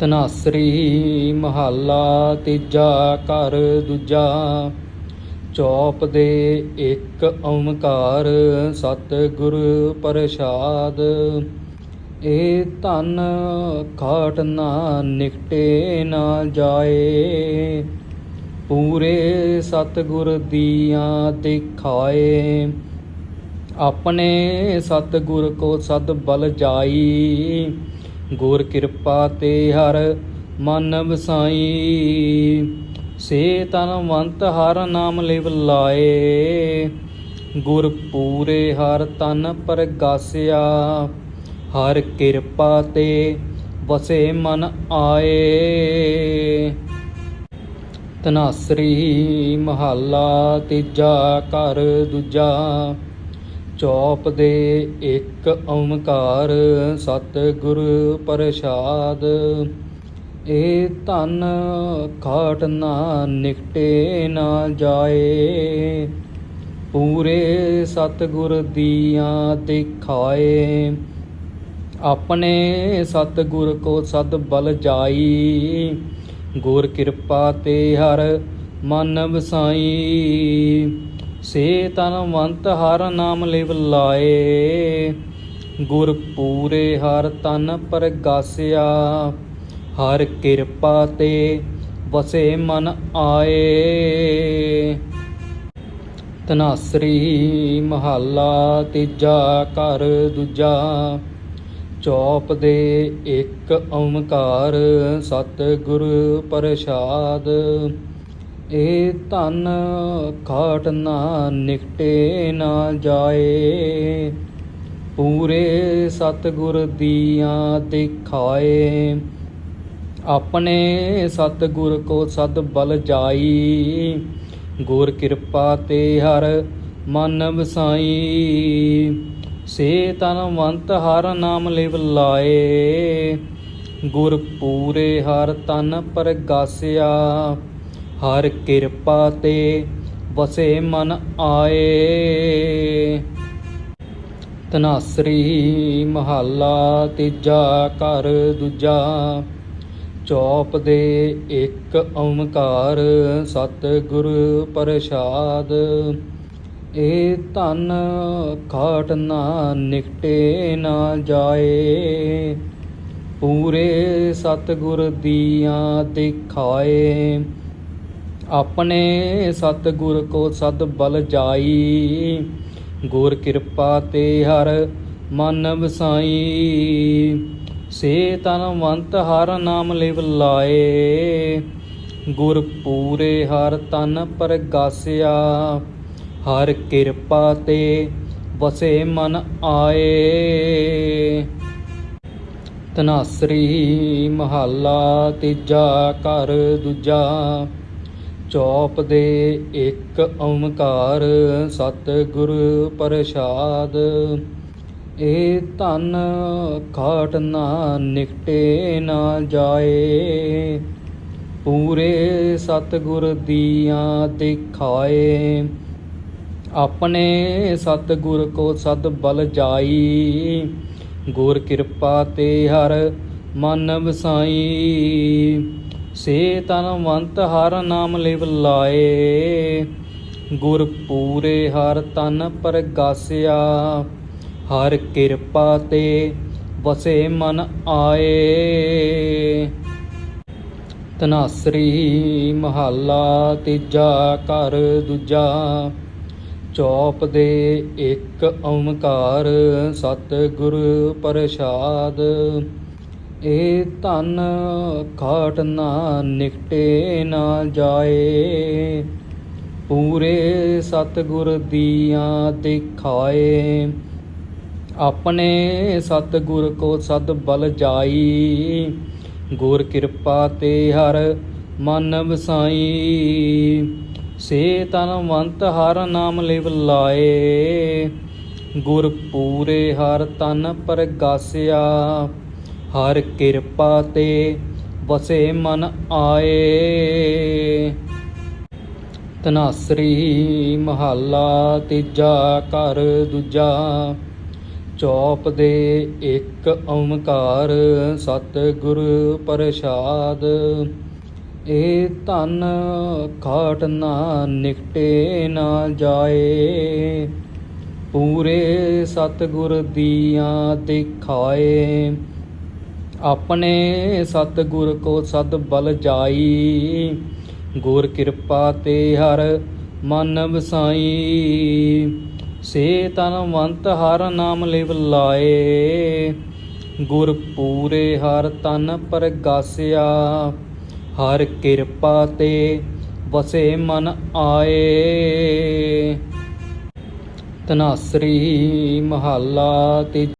ਤਨਾਸਰੀ ਮਹੱਲਾ ਤੀਜਾ ਘਰ ਦੂਜਾ। ਚੌਪ ਦੇ ਇੱਕ ਓੰਕਾਰ ਸਤ ਗੁਰ ਪ੍ਰਸਾਦ। ਇਹ ਧਨ ਖਾਟ ਨਾ ਨਿਕਟੇ ਨਾ ਜਾਏ। ਪੂਰੇ ਸਤਿਗੁਰ ਦੀਆਂ ਦਿਖਾਏ। ਆਪਣੇ ਸਤਿਗੁਰ ਕੋ ਸਦ ਬਲ ਜਾਈ। ਗੁਰ ਕਿਰਪਾ ਤੇ ਹਰ ਮਨ ਵਸਾਈ। ਸੇ ਤਨਵੰਤ ਹਰ ਨਾਮ ਲਿਵ ਲਾਏ। ਗੁਰ ਪੂਰੇ ਹਰ ਤਨ ਪਰਗਾਸਿਆ। ਹਰ ਕਿਰਪਾ ਤੇ ਵਸੇ ਮਨ ਆਏ। ਤਨਾਸਰੀ ਮਹੱਲਾ ਤੀਜਾ ਘਰ ਦੂਜਾ। ਚੌਪ ਦੇ ਇੱਕ ਓੰਕਾਰ ਸਤਿਗੁਰ ਪ੍ਰਸਾਦ। ਇਹ ਧਨ ਖਾਟ ਨਾ ਨਿਕਟੇ ਨਾ ਜਾਏ। ਪੂਰੇ ਸਤਿਗੁਰ ਦੀਆਂ ਦਿਖਾਏ। ਆਪਣੇ ਸਤਿਗੁਰ ਕੋ ਸਦ ਬਲ ਜਾਈ। ਗੁਰ ਕਿਰਪਾ ਤੇ ਹਰ ਮਨ ਵਸਾਈ। ਸੇ ਤਨਵੰਤ ਹਰ ਨਾਮ ਲਿਵ ਲਾਏ, ਗੁਰ ਪੂਰੇ ਹਰ ਤਨ ਪਰਗਾਸਿਆ। ਹਰ ਕਿਰਪਾ ਤੇ ਵਸੇ ਮਨ ਆਏ। ਤਨਾਸਰੀ ਮਹੱਲਾ ਤੀਜਾ ਘਰ ਦੂਜਾ, ਚੌਪ ਦੇ ਇੱਕ ਓੰਕਾਰ ਸਤ ਗੁਰ ਪ੍ਰਸਾਦ। ਇਹ ਧਨ ਖਾਟ ਨਾ ਨਿਕਟੇ ਨਾ ਜਾਏ। ਪੂਰੇ ਸਤਿਗੁਰ ਦੀਆਂ ਦਿਖਾਏ। ਆਪਣੇ ਸਤਿਗੁਰ ਕੋ ਸਦ ਬਲ ਜਾਈ। ਗੁਰ ਕਿਰਪਾ ਤੇ ਹਰ ਮਨ ਵਸਾਈ। ਸੇ ਤਨਵੰਤ ਹਰ ਨਾਮ ਲਿਵ ਲਾਏ। ਗੁਰ ਪੂਰੇ ਹਰ ਤਨ ਪਰਗਾਸਿਆ। ਹਰ ਕਿਰਪਾ ਤੇ ਵਸੇ ਮਨ ਆਏ। ਤਨਾਸਰੀ ਮਹੱਲਾ ਤੀਜਾ ਘਰ ਦੂਜਾ, ਚੌਪ ਦੇ ਇੱਕ ਓੰਕਾਰ ਸਤ ਗੁਰ ਪ੍ਰਸਾਦ। ਇਹ ਧਨ ਖਾਟ ਨਾ ਨਿਕਟੇ ਨਾ ਜਾਏ, ਪੂਰੇ ਸਤਿਗੁਰ ਦੀਆਂ ਦਿਖਾਏ। ਆਪਣੇ ਸਤਿਗੁਰ ਕੋ ਸਦ ਬਲ ਜਾਈ। ਗੁਰ ਕਿਰਪਾ ਤੇ ਹਰ ਮਨ ਵਸਾਈ। ਸੇ ਤਨਵੰਤ ਹਰ ਨਾਮ ਲਿਵ ਲਾਏ। ਗੁਰ ਪੂਰੇ ਹਰ ਤਨ ਪਰਗਾਸਿਆ। ਹਰ ਕਿਰਪਾ ਤੇ ਵਸੇ ਮਨ ਆਏ। ਤਨਾਸਰੀ ਮਹੱਲਾ ਤੀਜਾ ਘਰ ਦੂਜਾ। ਚੌਪ ਦੇ ਇੱਕ ਓੰਕਾਰ ਸਤਿਗੁਰ ਪ੍ਰਸਾਦ। ਇਹ ਧਨ ਖਾਟ ਨਾ ਨਿਕਟੇ ਨਾ ਜਾਏ। ਪੂਰੇ ਸਤਿਗੁਰ ਦੀਆਂ ਦਿਖਾਏ। ਆਪਣੇ ਸਤਿਗੁਰ ਕੋ ਸਦ ਬਲ ਜਾਈ। ਗੁਰ ਕਿਰਪਾ ਤੇ ਹਰ ਮਨ ਵਸਾਈ। ਸੇ ਤਨਵੰਤ ਹਰ ਨਾਮ ਲਿਵ ਲਾਏ, ਗੁਰ ਪੂਰੇ ਹਰ ਤਨ ਪਰਗਾਸਿਆ। ਹਰ ਕਿਰਪਾ ਤੇ ਵਸੇ ਮਨ ਆਏ। ਤਨਾਸਰੀ ਮਹੱਲਾ ਤੀਜਾ ਘਰ ਦੂਜਾ, ਚੌਪ ਦੇ ਇੱਕ ਓੰਕਾਰ ਸਤ ਗੁਰ ਪ੍ਰਸਾਦ। ਇਹ ਧਨ ਖਾਟ ਨਾ ਨਿਕਟੇ ਨਾ ਜਾਏ। ਪੂਰੇ ਸਤਿਗੁਰ ਦੀਆਂ ਦਿਖਾਏ। ਆਪਣੇ ਸਤਿਗੁਰ ਕੋ ਸਦ ਬਲ ਜਾਈ। ਗੁਰ ਕਿਰਪਾ ਤੇ ਹਰ ਮਨ ਵਸਾਈ। ਸੇ ਤਨਵੰਤ ਹਰ ਨਾਮ ਲਿਵ ਲਾਏ। ਗੁਰ ਪੂਰੇ ਹਰ ਤਨ ਪਰਗਾਸਿਆ। ਹਰ ਕਿਰਪਾ ਤੇ ਵਸੇ ਮਨ ਆਏ। ਤਨਾਸਰੀ ਮਹੱਲਾ ਤੀਜਾ ਘਰ ਦੂਜਾ, ਚੌਪ ਦੇ ਇੱਕ ਓੰਕਾਰ ਸਤਿਗੁਰ ਪ੍ਰਸਾਦ। ਇਹ ਧਨ ਖਾਟ ਨਾ ਨਿਕਟੇ ਨਾ ਜਾਏ, ਪੂਰੇ ਸਤਿਗੁਰ ਦੀਆਂ ਦਿਖਾਏ। ਆਪਣੇ ਸਤਿਗੁਰ ਕੋ ਸਦ ਬਲ ਜਾਈ। ਗੁਰ ਕਿਰਪਾ ਤੇ ਹਰ ਮਨ ਵਸਾਈ। ਸੇ ਤਨਵੰਤ ਹਰ ਨਾਮ ਲਿਵ ਲਾਏ। ਗੁਰ ਪੂਰੇ ਹਰ ਤਨ ਪ੍ਰਗਾਸਿਆ। ਹਰ ਕਿਰਪਾ ਤੇ ਵਸੇ ਮਨ ਆਏ। ਤਨਾਸਰੀ ਮਹੱਲਾ ਤੇ